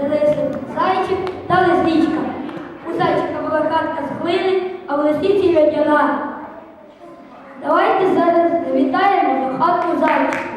жилися зайчик та лисичка. У зайчика була хатка з глини, а в лисиці льодяна. Давайте зараз завітаємо до хатку зайчика.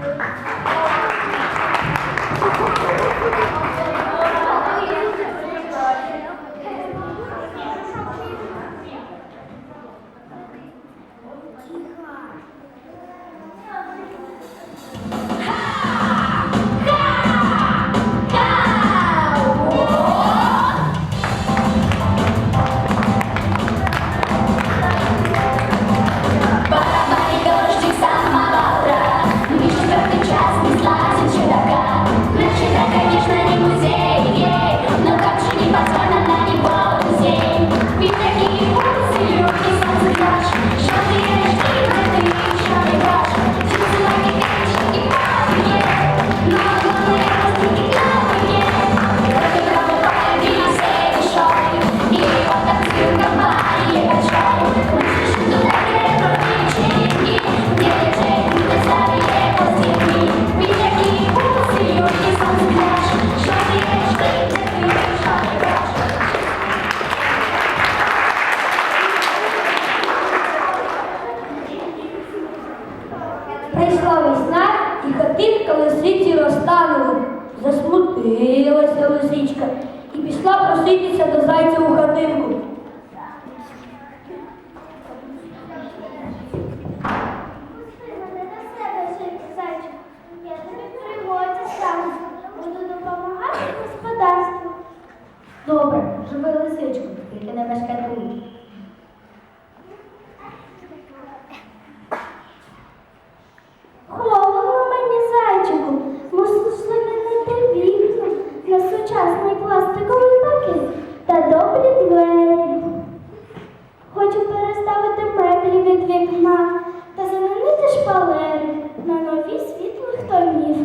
Obrigado. Проситися до зайця у хатинку. мене до себе жити, зайчик. Я тобі пригоді сам. Буду допомагати господарству. Добре, живи лисичку, тільки не мешкай Хочу переставити меблі від вікна та замінити шпалери на нові світлих тонів,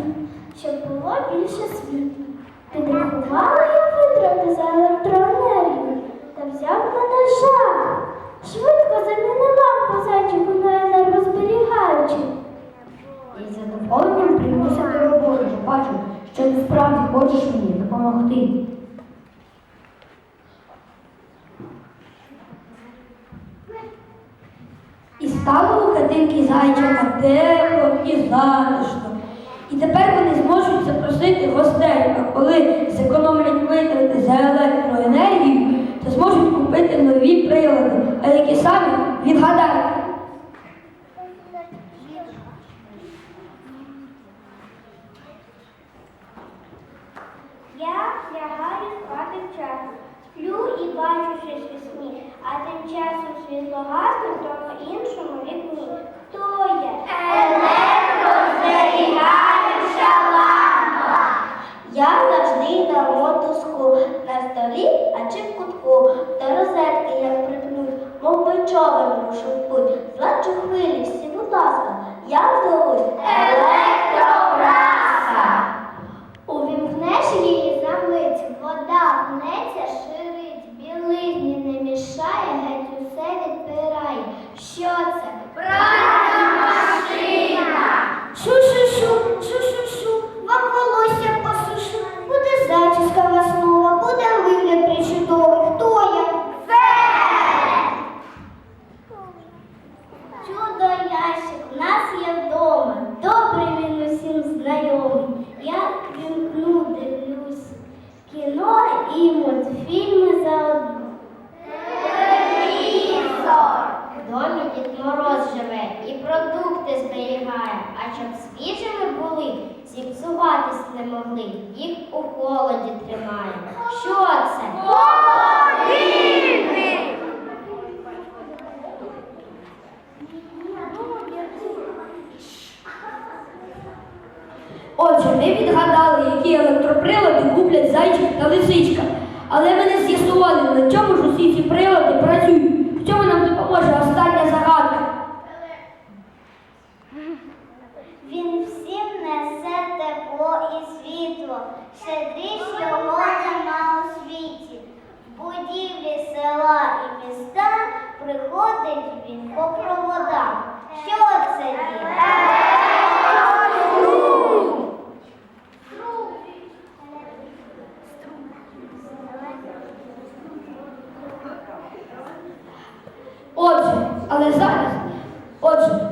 щоб було більше світла. Підрахувала я витрати за електроенергію та взяв мене жах. Швидко заміни лампу зайчику на енергозберігаючу. І з задоволенням приймуся до роботи, бачу, що ти справді хочеш мені допомогти. І стало у хатинки зайчика тепло і затишно. І тепер вони зможуть запросити гостей, а коли зекономлять витрати за електроенергію, то зможуть купити нові прилади, а які самі відгадайте. Путь. Зладжу хвилі всі, будь ласка, як зовуть? Отже, ми відгадали, які електроприлади куплять зайчик та лисичка. Але ми не з'ясували, на чому ж усі ці прилади працюють. В цьому нам допоможе остання загадка. Він всім несе тепло і світло, щедріш його нема у світі. В будівлі села і міста приходить він по проводах. Що це є? Отже, але зараз, отже,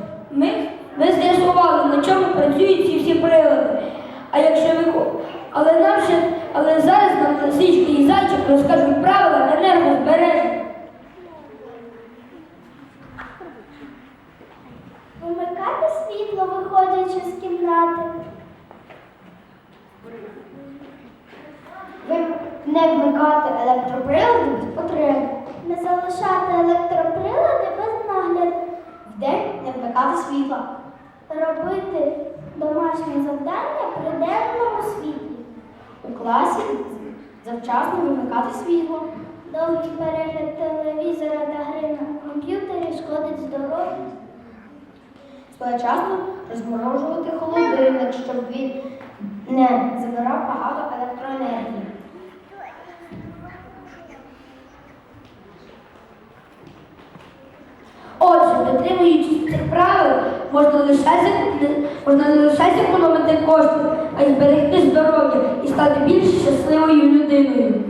ми, з'ясували, на чому працюють ці всі прилади. А якщо ви але нам ще, але зараз нам лисички і зайчик розкажуть правила енергозбереження. Вимикати світло, виходячи з кімнати. Ви не вмикати електроприлади без потреби. Не залишати електроприлади без нагляду. Вдень не вмикати світла. Робити домашні завдання при денному світлі. У класі завчасно вимикати світло. Довгий перегляд телевізора та гри на комп'ютері шкодить здоров'ю. Своєчасно розморожувати холодильник, щоб він не забирав багато електроенергії. Отже, дотримуючись цих правил, можна лише, можна не лише зекономити кошти, а й зберегти здоров'я і стати більш щасливою людиною.